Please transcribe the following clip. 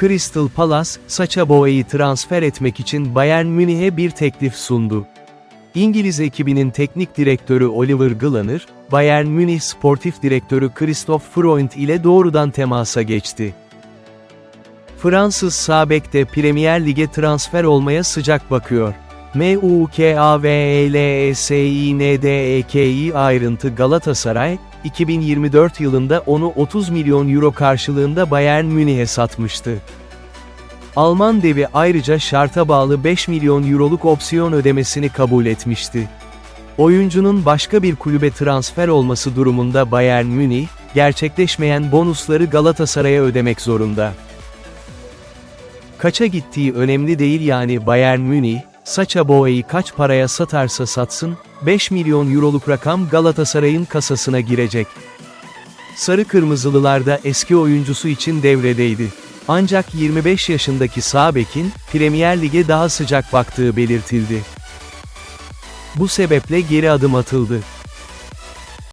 Crystal Palace, Sacha Boey'i transfer etmek için Bayern Münih'e bir teklif sundu. İngiliz ekibinin teknik direktörü Oliver Glasner, Bayern Münih sportif direktörü Christoph Freund ile doğrudan temasa geçti. Fransız sağ bek de Premier Lig'e transfer olmaya sıcak bakıyor. E M-U-K-A-V-E-L-E-S-I-N-D-E-K-I ayrıntı Galatasaray, 2024 yılında onu 30 milyon euro karşılığında Bayern Münih'e satmıştı. Alman devi ayrıca şarta bağlı 5 milyon euroluk opsiyon ödemesini kabul etmişti. Oyuncunun başka bir kulübe transfer olması durumunda Bayern Münih, gerçekleşmeyen bonusları Galatasaray'a ödemek zorunda. Kaça gittiği önemli değil yani Bayern Münih, Sacha Boey'i kaç paraya satarsa satsın, 5 milyon euroluk rakam Galatasaray'ın kasasına girecek. Sarı Kırmızılılar da eski oyuncusu için devredeydi. Ancak 25 yaşındaki sağ bekin, Premier Lig'e daha sıcak baktığı belirtildi. Bu sebeple geri adım atıldı.